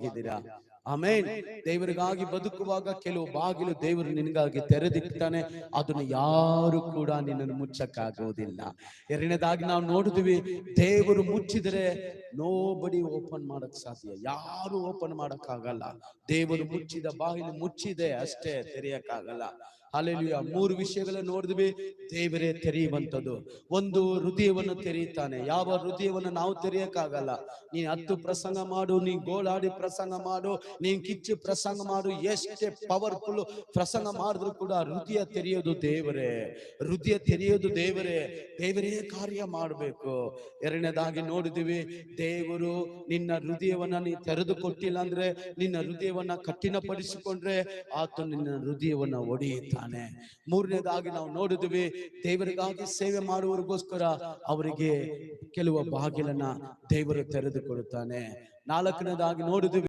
মুজাহিদিরা ಆಮೇನ್. ದೇವರಿಗಾಗಿ ಬದುಕುವಾಗ ಕೆಲವು ಬಾಗಿಲು ದೇವರು ನಿನಗಾಗಿ ತೆರೆದಿಟ್ಟಾನೆ ಅದನ್ನು ಯಾರು ಕೂಡ ನಿನ್ನನ್ನು ಮುಚ್ಚಕ್ಕಾಗೋದಿಲ್ಲ. ಎರಡನೇದಾಗಿ ನಾವು ನೋಡಿದ್ವಿ ದೇವರು ಮುಚ್ಚಿದರೆ ನೋಬಡಿ ಓಪನ್ ಮಾಡಕ್ ಸಾಧ್ಯ. ಯಾರು ಓಪನ್ ಮಾಡಕ್ಕಾಗಲ್ಲ. ದೇವರು ಮುಚ್ಚಿದ ಬಾಗಿಲು ಮುಚ್ಚಿದೆ ಅಷ್ಟೇ ತೆರೆಯಕ್ಕಾಗಲ್ಲ. ಆ ಮೂರು ವಿಷಯಗಳನ್ನ ನೋಡಿದ್ವಿ ದೇವರೇ ತೆರೆಯುವಂಥದ್ದು. ಒಂದು ಹೃದಯವನ್ನು ತೆರೆಯುತ್ತಾನೆ. ಯಾವ ಹೃದಯವನ್ನು ನಾವು ತೆರೆಯಕ್ಕಾಗಲ್ಲ. ನೀ ಹತ್ತು ಪ್ರಸಂಗ ಮಾಡು ನೀ ಗೋಳಾಡಿ ಪ್ರಸಂಗ ಮಾಡು. ನೀನ್ ಕಿಚ್ಚು ಪ್ರಸಂಗ ಮಾಡು, ಎಷ್ಟೇ ಪವರ್ಫುಲ್ ಪ್ರಸಂಗ ಮಾಡಿದ್ರು ಕೂಡ ಹೃದಯ ತೆರೆಯೋದು ದೇವರೇ, ಹೃದಯ ತೆರೆಯೋದು ದೇವರೇ ದೇವರೇ ಕಾರ್ಯ ಮಾಡಬೇಕು. ಎರಡನೇದಾಗಿ ನೋಡಿದಿವಿ ದೇವರು ನಿನ್ನ ಹೃದಯವನ್ನ ನೀ ತೆರೆದು ಕೊಟ್ಟಿಲ್ಲ ಅಂದ್ರೆ, ನಿನ್ನ ಹೃದಯವನ್ನ ಕಠಿಣಪಡಿಸಿಕೊಂಡ್ರೆ ಆತ ನಿನ್ನ ಹೃದಯವನ್ನ ಒಡೆಯುತ್ತಾನೆ. ಮೂರನೇದಾಗಿ ನಾವು ನೋಡಿದ್ವಿ ದೇವರಿಗಾಗಿ ಸೇವೆ ಮಾಡುವವರಿಗೋಸ್ಕರ ಅವರಿಗೆ ಕೆಲವು ಬಾಗಿಲನ್ನ ದೇವರು ತೆರೆದು ಕೊಡುತ್ತಾನೆ. ನಾಲ್ಕನೇದಾಗಿ ನೋಡಿದ್ವಿ